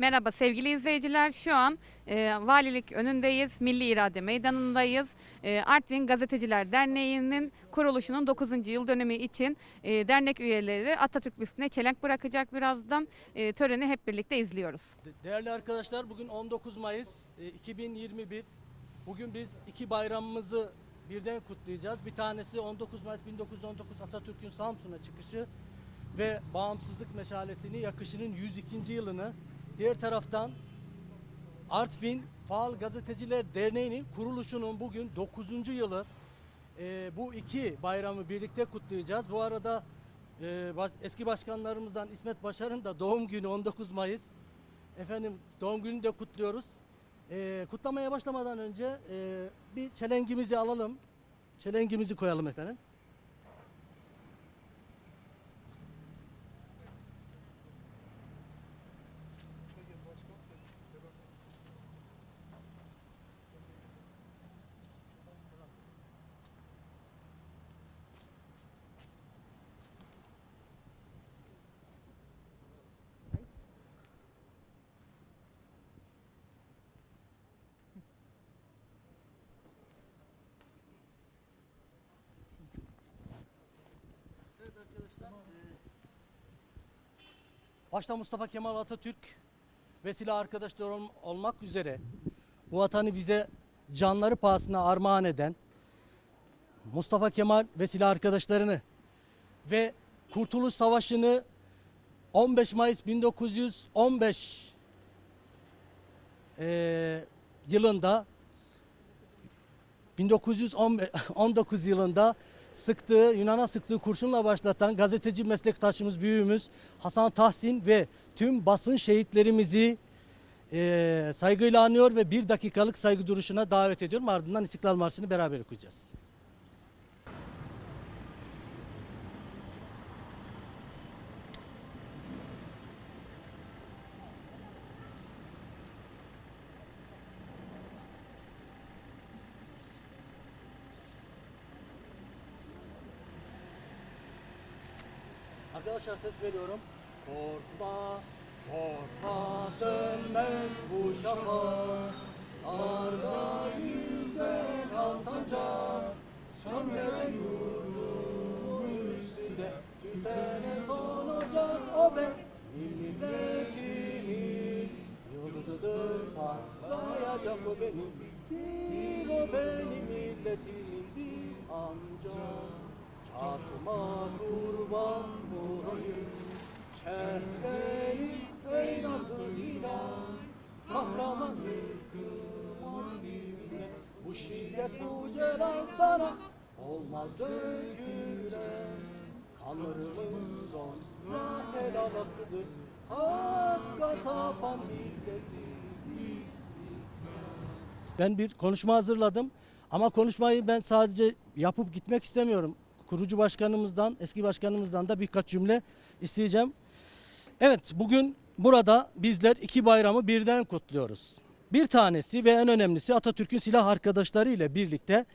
Merhaba sevgili izleyiciler. Şu an e, valilik önündeyiz. Milli İrade Meydanı'ndayız. E, Artvin Gazeteciler Derneği'nin kuruluşunun 9. yıl dönümü için e, dernek üyeleri Atatürk büstüne çelenk bırakacak birazdan. E, töreni hep birlikte izliyoruz. De- Değerli arkadaşlar bugün 19 Mayıs e, 2021. Bugün biz iki bayramımızı birden kutlayacağız. Bir tanesi 19 Mayıs 1919 Atatürk'ün Samsun'a çıkışı ve bağımsızlık meşalesini yakışının 102. yılını. Diğer taraftan Artvin Faal Gazeteciler Derneği'nin kuruluşunun bugün 9. yılı. E, bu iki bayramı birlikte kutlayacağız. Bu arada e, baş- eski başkanlarımızdan İsmet Başar'ın da doğum günü 19 Mayıs. Efendim doğum gününü de kutluyoruz. Ee, kutlamaya başlamadan önce e, bir çelengimizi alalım. Çelengimizi koyalım efendim. Başta Mustafa Kemal Atatürk ve silah arkadaşları ol- olmak üzere bu vatanı bize canları pahasına armağan eden Mustafa Kemal ve silah arkadaşlarını ve Kurtuluş Savaşı'nı 15 Mayıs 1915 e, yılında 1919 yılında sıktığı, Yunan'a sıktığı kurşunla başlatan gazeteci meslektaşımız, büyüğümüz Hasan Tahsin ve tüm basın şehitlerimizi eee, saygıyla anıyor ve bir dakikalık saygı duruşuna davet ediyorum. Ardından İstiklal Marşı'nı beraber okuyacağız. Arkadaşlar ses veriyorum. Korkma, korkma sönmez bu şafak. Arda yüzer Olmaz dökülen Kanlarımız sonra helal hakkıdır Hakka tapan milleti ben bir konuşma hazırladım ama konuşmayı ben sadece yapıp gitmek istemiyorum. Kurucu başkanımızdan, eski başkanımızdan da birkaç cümle isteyeceğim. Evet, bugün burada bizler iki bayramı birden kutluyoruz. Bir tanesi ve en önemlisi Atatürk'ün silah arkadaşları ile birlikte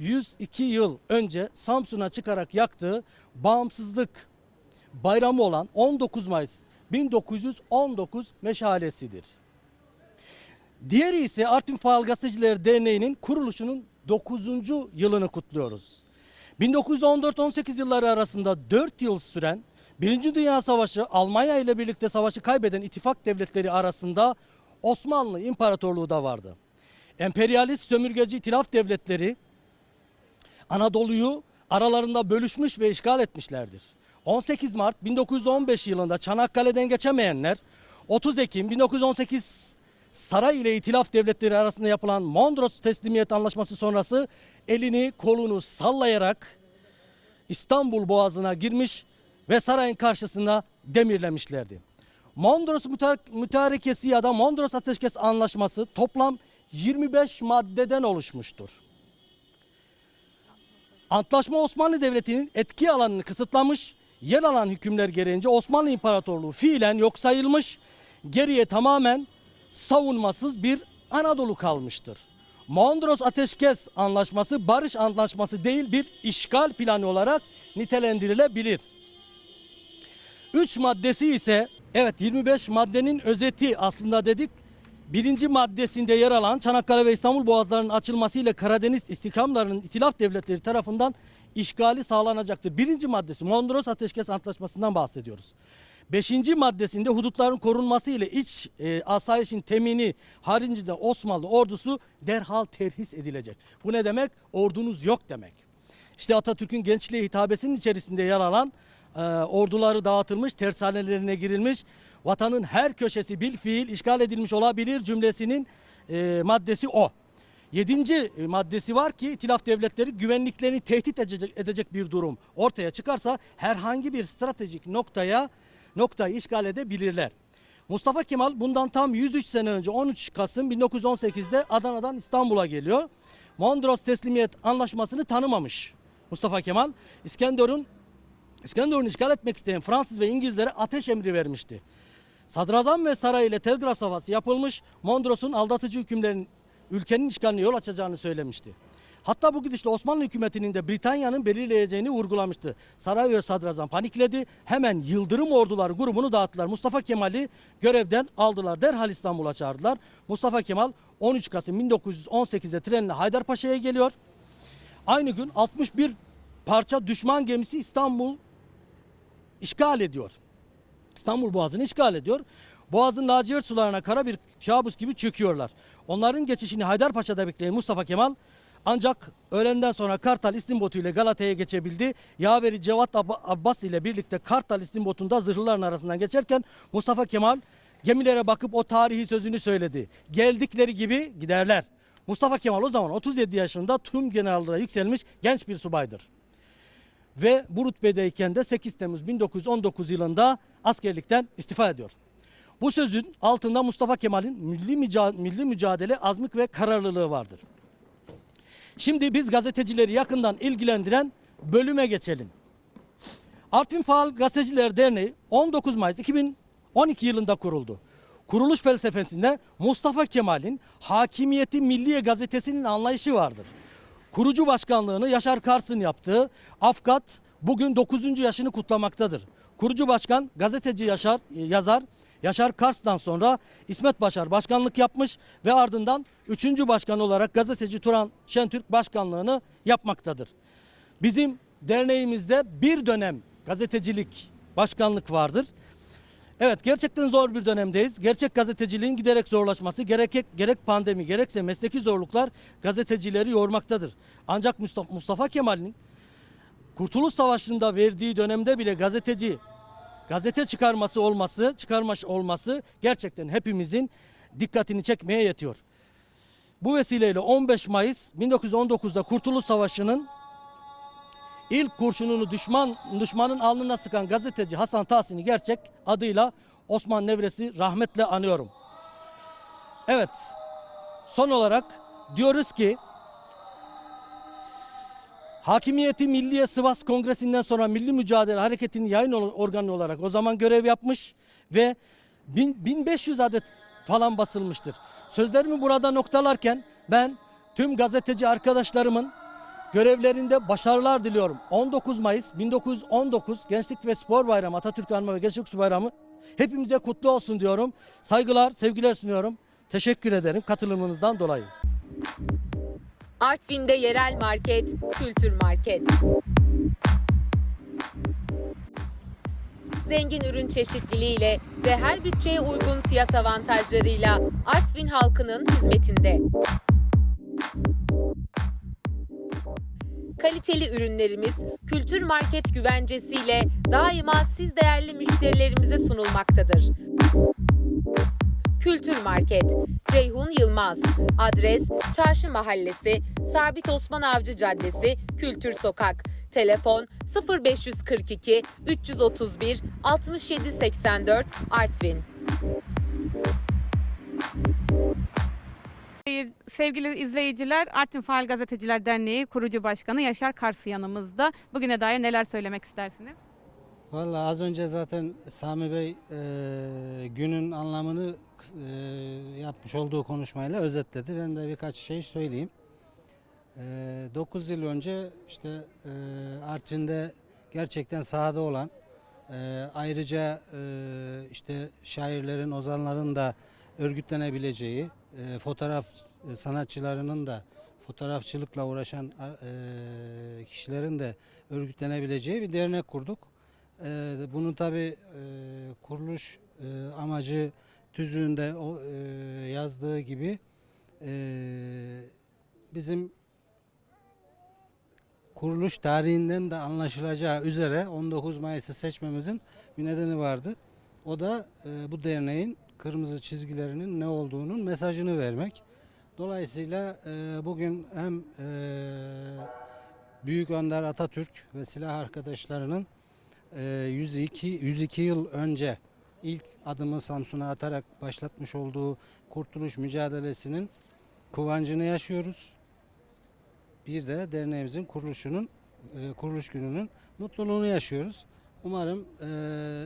102 yıl önce Samsun'a çıkarak yaktığı bağımsızlık bayramı olan 19 Mayıs 1919 meşalesidir. Diğeri ise Artvin Faal Gazeteciler Derneği'nin kuruluşunun 9. yılını kutluyoruz. 1914-18 yılları arasında 4 yıl süren Birinci Dünya Savaşı Almanya ile birlikte savaşı kaybeden ittifak devletleri arasında Osmanlı İmparatorluğu da vardı. Emperyalist sömürgeci itilaf devletleri Anadolu'yu aralarında bölüşmüş ve işgal etmişlerdir. 18 Mart 1915 yılında Çanakkale'den geçemeyenler 30 Ekim 1918 saray ile itilaf devletleri arasında yapılan Mondros teslimiyet anlaşması sonrası elini kolunu sallayarak İstanbul Boğazı'na girmiş ve sarayın karşısında demirlemişlerdi. Mondros müta- mütarekesi ya da Mondros Ateşkes Anlaşması toplam 25 maddeden oluşmuştur. Antlaşma Osmanlı Devleti'nin etki alanını kısıtlamış, yer alan hükümler gereğince Osmanlı İmparatorluğu fiilen yok sayılmış, geriye tamamen savunmasız bir Anadolu kalmıştır. Mondros Ateşkes Anlaşması barış anlaşması değil bir işgal planı olarak nitelendirilebilir. Üç maddesi ise Evet 25 maddenin özeti aslında dedik. Birinci maddesinde yer alan Çanakkale ve İstanbul boğazlarının açılmasıyla Karadeniz istikamlarının itilaf devletleri tarafından işgali sağlanacaktır. Birinci maddesi Mondros Ateşkes Antlaşması'ndan bahsediyoruz. Beşinci maddesinde hudutların korunması ile iç e, asayişin temini haricinde Osmanlı ordusu derhal terhis edilecek. Bu ne demek? Ordunuz yok demek. İşte Atatürk'ün gençliğe hitabesinin içerisinde yer alan e, orduları dağıtılmış, tersanelerine girilmiş, vatanın her köşesi bil fiil işgal edilmiş olabilir cümlesinin e, maddesi o. Yedinci e, maddesi var ki itilaf devletleri güvenliklerini tehdit edecek, edecek bir durum ortaya çıkarsa herhangi bir stratejik noktaya noktayı işgal edebilirler. Mustafa Kemal bundan tam 103 sene önce 13 Kasım 1918'de Adana'dan İstanbul'a geliyor. Mondros teslimiyet anlaşmasını tanımamış Mustafa Kemal. İskenderun İskenderun'u işgal etmek isteyen Fransız ve İngilizlere ateş emri vermişti. Sadrazam ve saray ile telgraf safhası yapılmış, Mondros'un aldatıcı hükümlerin ülkenin işgaline yol açacağını söylemişti. Hatta bu gidişle Osmanlı hükümetinin de Britanya'nın belirleyeceğini vurgulamıştı. Saray ve sadrazam panikledi. Hemen Yıldırım Orduları grubunu dağıttılar. Mustafa Kemal'i görevden aldılar. Derhal İstanbul'a çağırdılar. Mustafa Kemal 13 Kasım 1918'de trenle Haydarpaşa'ya geliyor. Aynı gün 61 parça düşman gemisi İstanbul işgal ediyor. İstanbul Boğazı'nı işgal ediyor. Boğaz'ın lacivert sularına kara bir kabus gibi çöküyorlar. Onların geçişini Haydarpaşa'da bekleyen Mustafa Kemal ancak öğlenden sonra Kartal İstimbotu ile Galata'ya geçebildi. Yaveri Cevat Abba- Abbas ile birlikte Kartal İstimbotu'nda zırhlıların arasından geçerken Mustafa Kemal gemilere bakıp o tarihi sözünü söyledi. Geldikleri gibi giderler. Mustafa Kemal o zaman 37 yaşında tüm generallara yükselmiş genç bir subaydır ve bu rütbedeyken de 8 Temmuz 1919 yılında askerlikten istifa ediyor. Bu sözün altında Mustafa Kemal'in milli, müca- milli mücadele azmik ve kararlılığı vardır. Şimdi biz gazetecileri yakından ilgilendiren bölüme geçelim. Artvin Faal Gazeteciler Derneği 19 Mayıs 2012 yılında kuruldu. Kuruluş felsefesinde Mustafa Kemal'in Hakimiyeti Milliye gazetesinin anlayışı vardır. Kurucu başkanlığını Yaşar Kars'ın yaptığı Afkat bugün 9. yaşını kutlamaktadır. Kurucu başkan gazeteci Yaşar e, yazar Yaşar Kars'tan sonra İsmet Başar başkanlık yapmış ve ardından 3. başkan olarak gazeteci Turan Şentürk başkanlığını yapmaktadır. Bizim derneğimizde bir dönem gazetecilik başkanlık vardır. Evet gerçekten zor bir dönemdeyiz. Gerçek gazeteciliğin giderek zorlaşması gerek, gerek pandemi gerekse mesleki zorluklar gazetecileri yormaktadır. Ancak Mustafa, Mustafa Kemal'in Kurtuluş Savaşı'nda verdiği dönemde bile gazeteci gazete çıkarması olması, çıkarmış olması gerçekten hepimizin dikkatini çekmeye yetiyor. Bu vesileyle 15 Mayıs 1919'da Kurtuluş Savaşı'nın İlk kurşununu düşman düşmanın alnına sıkan gazeteci Hasan Tahsin'i gerçek adıyla Osman Nevresi rahmetle anıyorum. Evet. Son olarak diyoruz ki Hakimiyeti Milliye Sivas Kongresi'nden sonra Milli Mücadele Hareketi'nin yayın organı olarak o zaman görev yapmış ve bin- 1500 adet falan basılmıştır. Sözlerimi burada noktalarken ben tüm gazeteci arkadaşlarımın görevlerinde başarılar diliyorum. 19 Mayıs 1919 Gençlik ve Spor Bayramı, Atatürk Anma ve Gençlik Bayramı hepimize kutlu olsun diyorum. Saygılar, sevgiler sunuyorum. Teşekkür ederim katılımınızdan dolayı. Artvin'de yerel market, kültür market. Zengin ürün çeşitliliğiyle ve her bütçeye uygun fiyat avantajlarıyla Artvin halkının hizmetinde. Kaliteli ürünlerimiz kültür market güvencesiyle daima siz değerli müşterilerimize sunulmaktadır. Kültür Market, Ceyhun Yılmaz. Adres Çarşı Mahallesi, Sabit Osman Avcı Caddesi, Kültür Sokak. Telefon 0542 331 6784 Artvin. Sevgili izleyiciler, Artvin Faal Gazeteciler Derneği kurucu başkanı Yaşar Kars yanımızda. Bugüne dair neler söylemek istersiniz? Vallahi az önce zaten Sami Bey e, günün anlamını e, yapmış olduğu konuşmayla özetledi. Ben de birkaç şey söyleyeyim. E, 9 yıl önce işte e, Artvin'de gerçekten sahada olan Ee, ayrıca e, işte şairlerin, ozanların da örgütlenebileceği, e, fotoğraf e, sanatçılarının da fotoğrafçılıkla uğraşan e, kişilerin de örgütlenebileceği bir dernek kurduk. E, bunun tabi kuruluş e, amacı tüzüğünde yazdığı gibi bizim kuruluş tarihinden de anlaşılacağı üzere 19 Mayıs'ı seçmemizin bir nedeni vardı. O da bu derneğin kırmızı çizgilerinin ne olduğunun mesajını vermek. Dolayısıyla e, bugün hem e, Büyük Önder Atatürk ve silah arkadaşlarının e, 102 102 yıl önce ilk adımı Samsun'a atarak başlatmış olduğu kurtuluş mücadelesinin kıvancını yaşıyoruz. Bir de derneğimizin kuruluşunun e, kuruluş gününün mutluluğunu yaşıyoruz. Umarım e,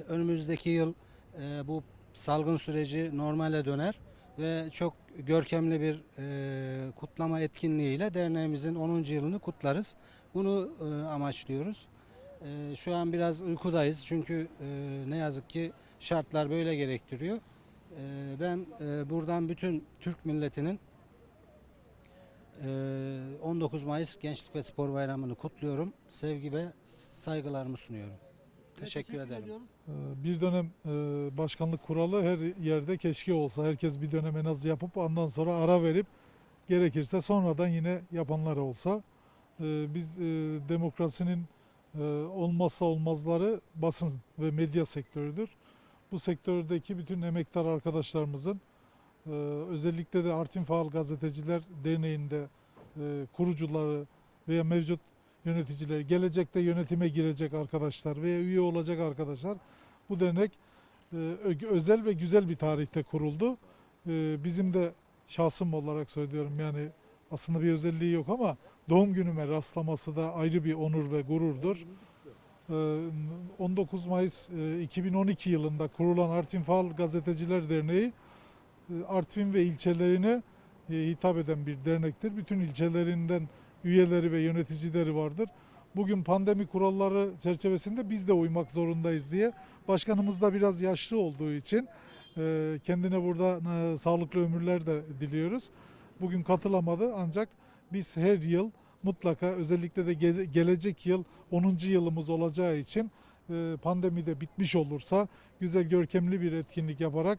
önümüzdeki yıl e, bu salgın süreci normale döner ve çok görkemli bir e, kutlama etkinliğiyle derneğimizin 10. yılını kutlarız. Bunu e, amaçlıyoruz. E, şu an biraz uykudayız çünkü e, ne yazık ki şartlar böyle gerektiriyor. E, ben e, buradan bütün Türk milletinin e, 19 Mayıs Gençlik ve Spor Bayramı'nı kutluyorum. Sevgi ve saygılarımı sunuyorum. Teşekkür ederim. ediyoruz. Ee, Bir dönem e, başkanlık kuralı her yerde keşke olsa. Herkes bir dönem en az yapıp ondan sonra ara verip gerekirse sonradan yine yapanlar olsa. Ee, Biz e, demokrasinin e, olmazsa olmazları basın ve medya sektörüdür. Bu sektördeki bütün emektar arkadaşlarımızın e, özellikle de Artvin Faal Gazeteciler Derneği'nde e, kurucuları veya mevcut yöneticiler, gelecekte yönetime girecek arkadaşlar veya üye olacak arkadaşlar bu dernek e, özel ve güzel bir tarihte kuruldu. E, Bizim de şahsım olarak söylüyorum yani aslında bir özelliği yok ama doğum günüme rastlaması da ayrı bir onur ve gururdur. E, 19 Mayıs e, 2012 yılında kurulan Artvin Faal Gazeteciler Derneği Artvin ve ilçelerine hitap eden bir dernektir. Bütün ilçelerinden üyeleri ve yöneticileri vardır. Bugün pandemi kuralları çerçevesinde biz de uymak zorundayız diye başkanımız da biraz yaşlı olduğu için e, kendine burada e, sağlıklı ömürler de diliyoruz. Bugün katılamadı ancak biz her yıl mutlaka özellikle de gele- gelecek yıl 10. yılımız olacağı için e, pandemi de bitmiş olursa güzel görkemli bir etkinlik yaparak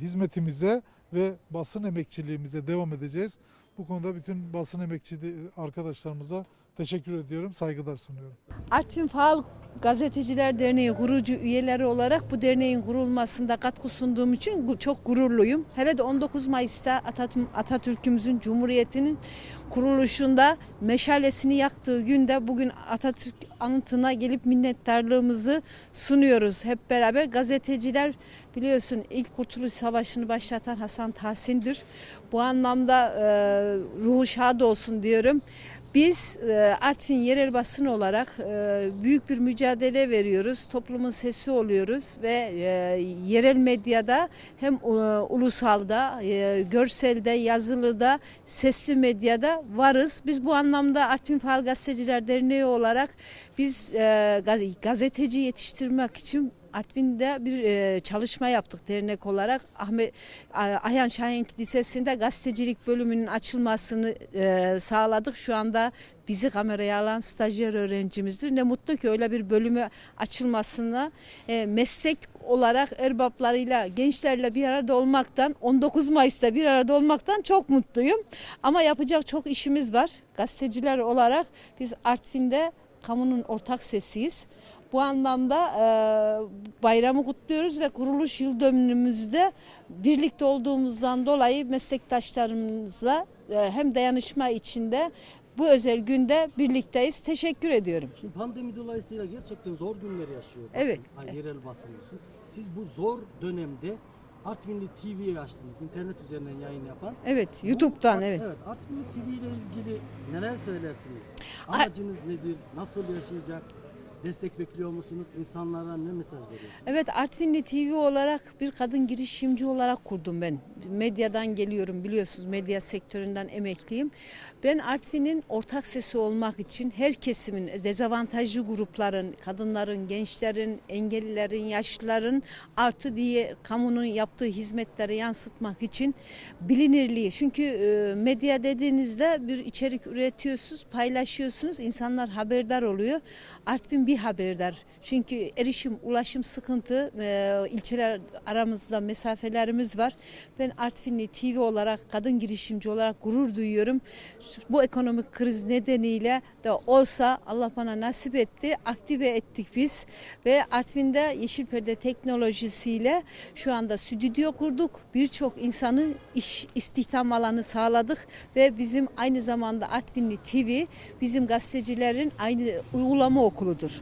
hizmetimize ve basın emekçiliğimize devam edeceğiz. Bu konuda bütün basın emekçi arkadaşlarımıza teşekkür ediyorum, saygılar sunuyorum. Artvin Faal Gazeteciler Derneği kurucu üyeleri olarak bu derneğin kurulmasında katkı sunduğum için çok gururluyum. Hele de 19 Mayıs'ta Atatürk- Atatürk'ümüzün Cumhuriyeti'nin kuruluşunda meşalesini yaktığı günde bugün Atatürk anıtına gelip minnettarlığımızı sunuyoruz hep beraber. Gazeteciler biliyorsun ilk Kurtuluş Savaşı'nı başlatan Hasan Tahsin'dir. Bu anlamda e, ruhu şad olsun diyorum. Biz e, Artvin yerel basın olarak e, büyük bir mücadele veriyoruz. Toplumun sesi oluyoruz ve e, yerel medyada hem ulusalda, görselde, yazılıda, sesli medyada varız. Biz bu anlamda Artvin Faal Gazeteciler Derneği olarak biz gaz- gazeteci yetiştirmek için Artvin'de bir e, çalışma yaptık dernek olarak. Ahmet Ayhan Şahin Lisesi'nde gazetecilik bölümünün açılmasını e, sağladık. Şu anda bizi kameraya alan stajyer öğrencimizdir. Ne mutlu ki öyle bir bölümü açılmasına e, meslek olarak erbaplarıyla, gençlerle bir arada olmaktan, 19 Mayıs'ta bir arada olmaktan çok mutluyum. Ama yapacak çok işimiz var. Gazeteciler olarak biz Artvin'de kamunun ortak sesiyiz. Bu anlamda e, bayramı kutluyoruz ve kuruluş yıl dönümümüzde birlikte olduğumuzdan dolayı meslektaşlarımızla e, hem dayanışma içinde bu özel günde birlikteyiz. Teşekkür ediyorum. Şimdi pandemi dolayısıyla gerçekten zor günler yaşıyor. basın, Evet. hani yerel basın olsun. Siz bu zor dönemde Artvinli TV'yi açtınız. internet üzerinden yayın yapan. Evet, Bu YouTube'dan Art- evet. Evet, Artvinli TV ile ilgili neler söylersiniz? Ar- Amacınız nedir? Nasıl yaşayacak? Destek bekliyor musunuz? İnsanlara ne mesaj veriyorsunuz? Evet Artvinli TV olarak bir kadın girişimci olarak kurdum ben. Medyadan geliyorum biliyorsunuz medya sektöründen emekliyim. Ben Artvin'in ortak sesi olmak için her kesimin dezavantajlı grupların, kadınların, gençlerin, engellilerin, yaşlıların artı diye kamunun yaptığı hizmetleri yansıtmak için bilinirliği. Çünkü e, medya dediğinizde bir içerik üretiyorsunuz, paylaşıyorsunuz, insanlar haberdar oluyor. Artvin bir haberdar. Çünkü erişim, ulaşım sıkıntı, e, ilçeler aramızda mesafelerimiz var. Ben Artvinli TV olarak, kadın girişimci olarak gurur duyuyorum. Bu ekonomik kriz nedeniyle de olsa Allah bana nasip etti, aktive ettik biz ve Artvin'de Yeşil Perde teknolojisiyle şu anda stüdyo kurduk. Birçok insanı iş istihdam alanı sağladık ve bizim aynı zamanda Artvinli TV bizim gazetecilerin aynı uygulama okuludur.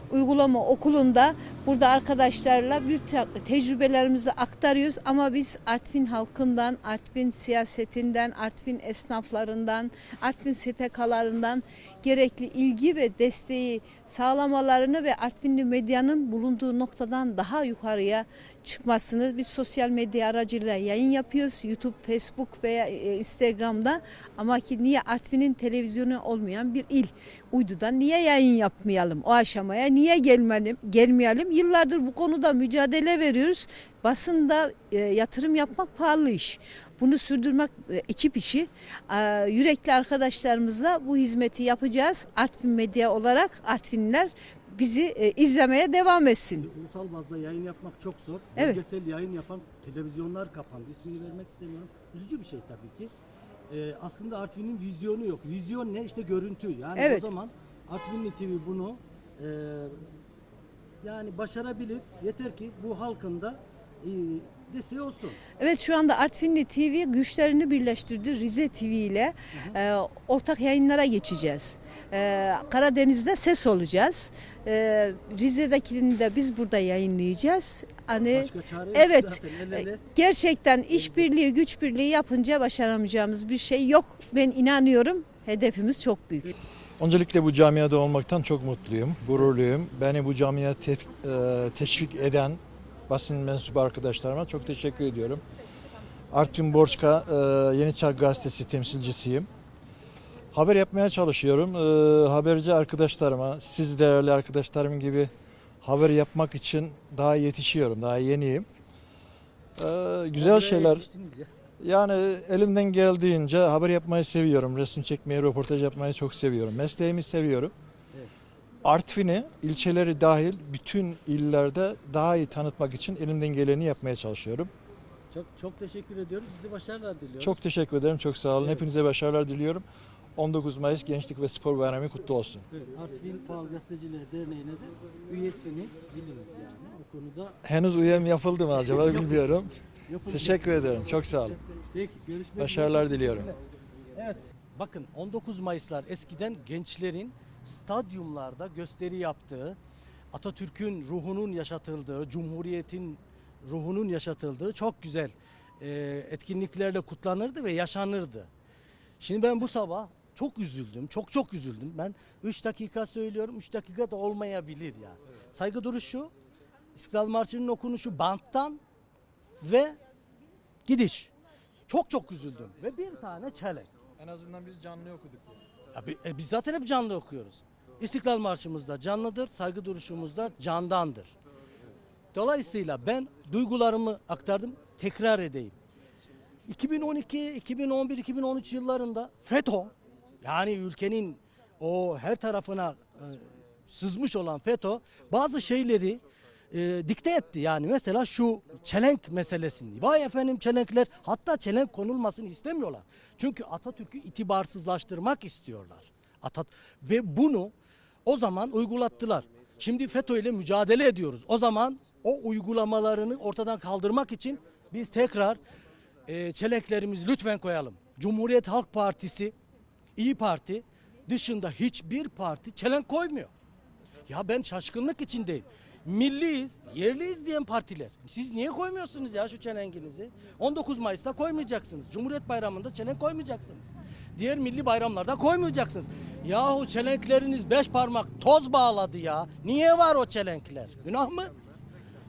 Uygulama okulunda burada arkadaşlarla bir te- tecrübelerimizi aktarıyoruz ama biz Artvin halkından, Artvin siyasetinden, Artvin esnaflarından, Artvin STK'larından gerekli ilgi ve desteği sağlamalarını ve Artvinli medyanın bulunduğu noktadan daha yukarıya çıkmasını biz sosyal medya aracılığıyla yayın yapıyoruz. YouTube, Facebook veya e, Instagram'da ama ki niye Artvin'in televizyonu olmayan bir il uydudan niye yayın yapmayalım? O aşamaya niye gelmeyelim? gelmeyelim? Yıllardır bu konuda mücadele veriyoruz. Basında e, yatırım yapmak pahalı iş. Bunu sürdürmek e, ekip işi. E, yürekli arkadaşlarımızla bu hizmeti yapacağız. Artvin Medya olarak Artvinliler bizi e, izlemeye devam etsin. Ulusal bazda yayın yapmak çok zor. Evet. Bölgesel yayın yapan televizyonlar kapandı. İsmini vermek istemiyorum. Üzücü bir şey tabii ki. Ee, aslında Artvin'in vizyonu yok. Vizyon ne? İşte görüntü. Yani Evet. o zaman Artvinli TV bunu e, yani başarabilir. Yeter ki bu halkın da e, desteği olsun. Evet şu anda Artvinli TV güçlerini birleştirdi Rize TV ile e, ortak yayınlara geçeceğiz. E, Karadeniz'de ses olacağız. E, Rize'dekini de biz burada yayınlayacağız. Hani evet zaten. El ele. gerçekten işbirliği güç birliği yapınca başaramayacağımız bir şey yok. Ben inanıyorum hedefimiz çok büyük. Öncelikle bu camiada olmaktan çok mutluyum, gururluyum. Beni bu camiye tef- e, teşvik eden basın mensubu arkadaşlarıma çok teşekkür ediyorum. Artvin Borçka e, Yeni Çağ Gazetesi temsilcisiyim. Haber yapmaya çalışıyorum. E, haberci arkadaşlarıma, siz değerli arkadaşlarım gibi haber yapmak için daha yetişiyorum, daha yeniyim. Güzel şeyler. Yani elimden geldiğince haber yapmayı seviyorum. Resim çekmeyi, röportaj yapmayı çok seviyorum. Mesleğimi seviyorum. Evet. Artvin'i, ilçeleri dahil bütün illerde daha iyi tanıtmak için elimden geleni yapmaya çalışıyorum. Çok çok teşekkür ediyoruz. Biz de başarılar diliyoruz. Çok teşekkür ederim, çok sağ olun. Evet. Hepinize başarılar diliyorum. 19 Mayıs Gençlik ve Spor Bayramı kutlu olsun. Evet, Artvin Faal Gazeteciler Derneği'ne de üyesiniz. Biliriz yani. O konuda Henüz üyem yapıldı mı acaba bilmiyorum. Teşekkür ederim, çok sağ olun. Peki görüşmek Başarılar üzere. diliyorum. Evet. Bakın 19 Mayıslar eskiden gençlerin stadyumlarda gösteri yaptığı, Atatürk'ün ruhunun yaşatıldığı, Cumhuriyet'in ruhunun yaşatıldığı çok güzel e, etkinliklerle kutlanırdı ve yaşanırdı. Şimdi ben bu sabah çok üzüldüm, çok çok üzüldüm. Ben 3 dakika söylüyorum, 3 dakika da olmayabilir yani. Saygı duruşu, İstiklal Marşı'nın okunuşu banttan ve gidiş. Çok çok üzüldüm ve bir tane çelenk. En azından biz canlı okuduk. Ya bi- e, biz zaten hep canlı okuyoruz. İstiklal Marşımız da canlıdır, saygı duruşumuz da candandır. Dolayısıyla ben duygularımı aktardım, tekrar edeyim. 2012, 2011, 2013 yıllarında FETÖ, yani ülkenin o her tarafına e, sızmış olan FETÖ bazı şeyleri e, dikte etti. Yani mesela şu çelenk meselesini. Vay efendim çelenkler hatta çelenk konulmasını istemiyorlar. Çünkü Atatürk'ü itibarsızlaştırmak istiyorlar. Atat ve bunu o zaman uygulattılar. Şimdi FETÖ ile mücadele ediyoruz. O zaman o uygulamalarını ortadan kaldırmak için biz tekrar e, çelenklerimizi lütfen koyalım. Cumhuriyet Halk Partisi, İyi Parti dışında hiçbir parti çelenk koymuyor. Ya ben şaşkınlık içindeyim. Milliyiz, yerliyiz diyen partiler. Siz niye koymuyorsunuz ya şu çelenkinizi? 19 Mayıs'ta koymayacaksınız. Cumhuriyet Bayramı'nda çelenk koymayacaksınız. Diğer milli bayramlarda koymayacaksınız. Yahu çelenkleriniz beş parmak toz bağladı ya. Niye var o çelenkler? Günah mı?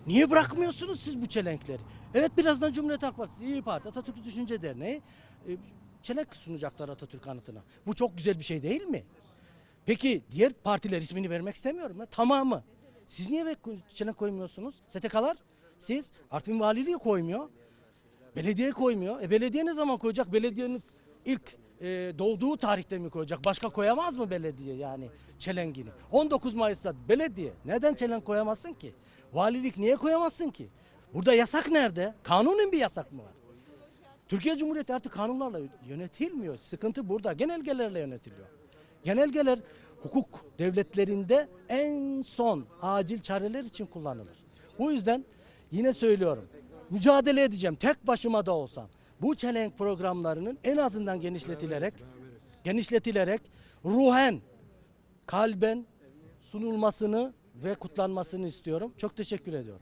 Niye bırakmıyorsunuz siz bu çelenkleri? Evet birazdan Cumhuriyet Halk Partisi, İyi Parti, Atatürk Düşünce Derneği e, çelenk sunacaklar Atatürk anıtına. Bu çok güzel bir şey değil mi? Peki diğer partiler ismini vermek istemiyorum. Ya. Tamamı. Siz niye ve- çelenk koymuyorsunuz? STK'lar? Siz Artvin Valiliği koymuyor. Belediye koymuyor. E belediye ne zaman koyacak? Belediyenin ilk e, doğduğu tarihte mi koyacak? Başka koyamaz mı belediye yani çelengini? 19 Mayıs'ta belediye neden çelenk koyamazsın ki? Valilik niye koyamazsın ki? Burada yasak nerede? Kanunen bir yasak mı var? Türkiye Cumhuriyeti artık kanunlarla yönetilmiyor. Sıkıntı burada. Genelgelerle yönetiliyor. Genelgeler hukuk devletlerinde en son acil çareler için kullanılır. Bu yüzden yine söylüyorum. Mücadele edeceğim tek başıma da olsam. Bu çelenk programlarının en azından genişletilerek genişletilerek ruhen kalben sunulmasını ve kutlanmasını istiyorum. Çok teşekkür ediyorum.